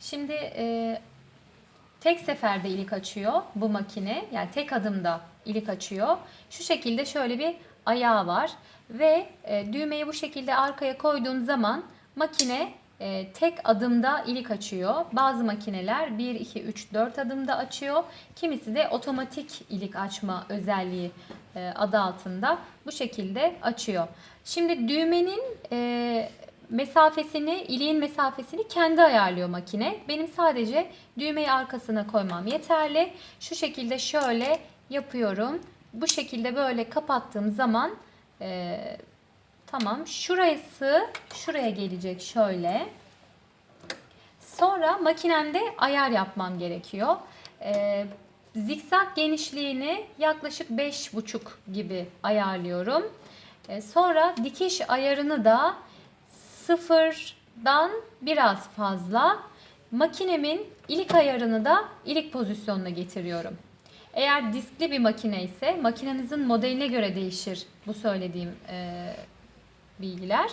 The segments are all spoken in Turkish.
Şimdi e, tek seferde ilik açıyor bu makine. Yani tek adımda ilik açıyor. Şu şekilde şöyle bir ayağı var. Ve e, düğmeyi bu şekilde arkaya koyduğun zaman makine e, tek adımda ilik açıyor. Bazı makineler 1, 2, 3, 4 adımda açıyor. Kimisi de otomatik ilik açma özelliği e, adı altında bu şekilde açıyor. Şimdi düğmenin e, mesafesini, iliğin mesafesini kendi ayarlıyor makine. Benim sadece düğmeyi arkasına koymam yeterli. Şu şekilde şöyle yapıyorum. Bu şekilde böyle kapattığım zaman e, tamam. Şurası şuraya gelecek şöyle. Sonra makinemde ayar yapmam gerekiyor. E, zikzak genişliğini yaklaşık 5,5 gibi ayarlıyorum. E, sonra dikiş ayarını da sıfırdan biraz fazla. Makinemin ilik ayarını da ilik pozisyonuna getiriyorum. Eğer diskli bir makine ise makinenizin modeline göre değişir bu söylediğim e, bilgiler.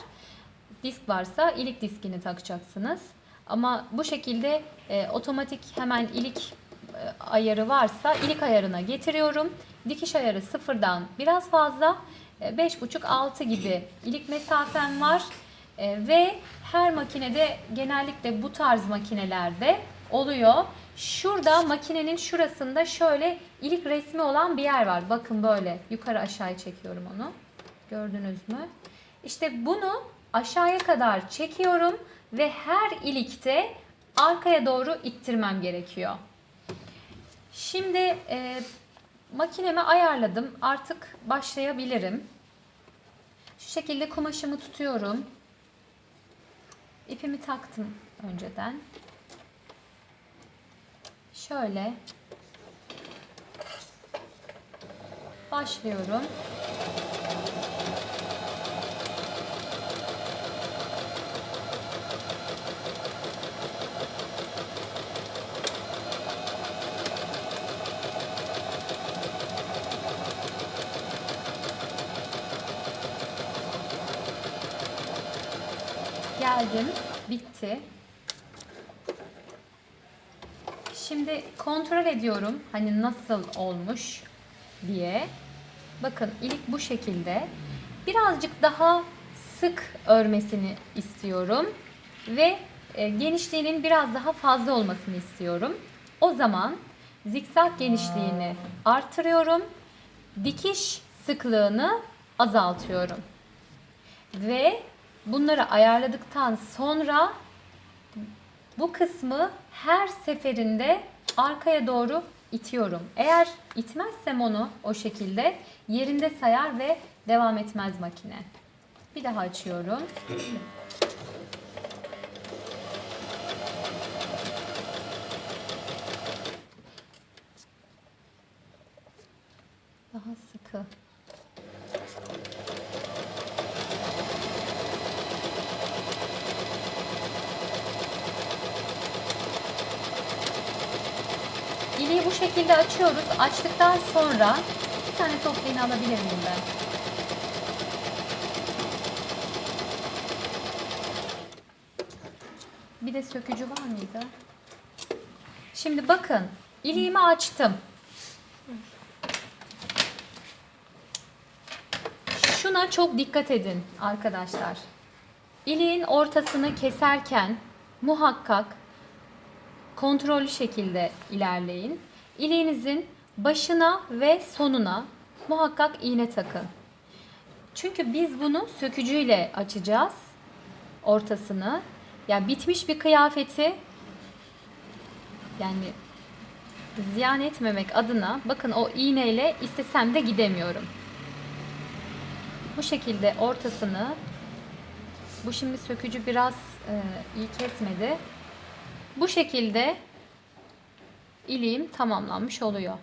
Disk varsa ilik diskini takacaksınız. Ama bu şekilde e, otomatik hemen ilik e, ayarı varsa ilik ayarına getiriyorum. Dikiş ayarı sıfırdan biraz fazla. E, 5,5-6 gibi ilik mesafem var. E, ve her makinede genellikle bu tarz makinelerde oluyor. Şurada makinenin şurasında şöyle ilik resmi olan bir yer var. Bakın böyle yukarı aşağıya çekiyorum onu. Gördünüz mü? İşte bunu aşağıya kadar çekiyorum ve her ilikte arkaya doğru ittirmem gerekiyor. Şimdi e, makinemi ayarladım. Artık başlayabilirim. Şu şekilde kumaşımı tutuyorum. İpimi taktım önceden. Şöyle başlıyorum. Geldim. Bitti. Şimdi kontrol ediyorum hani nasıl olmuş diye. Bakın ilik bu şekilde. Birazcık daha sık örmesini istiyorum ve e, genişliğinin biraz daha fazla olmasını istiyorum. O zaman zikzak genişliğini artırıyorum. Dikiş sıklığını azaltıyorum. Ve bunları ayarladıktan sonra bu kısmı her seferinde arkaya doğru itiyorum. Eğer itmezsem onu o şekilde yerinde sayar ve devam etmez makine. Bir daha açıyorum. Daha sıkı. İliği bu şekilde açıyoruz. Açtıktan sonra bir tane top iğne alabilir miyim ben? Bir de sökücü var mıydı? Şimdi bakın iliğimi açtım. Şuna çok dikkat edin arkadaşlar. İliğin ortasını keserken muhakkak kontrollü şekilde ilerleyin. İliğinizin başına ve sonuna muhakkak iğne takın. Çünkü biz bunu sökücüyle açacağız ortasını. Yani bitmiş bir kıyafeti yani ziyan etmemek adına bakın o iğneyle istesem de gidemiyorum. Bu şekilde ortasını bu şimdi sökücü biraz e, iyi kesmedi. Bu şekilde iliğim tamamlanmış oluyor.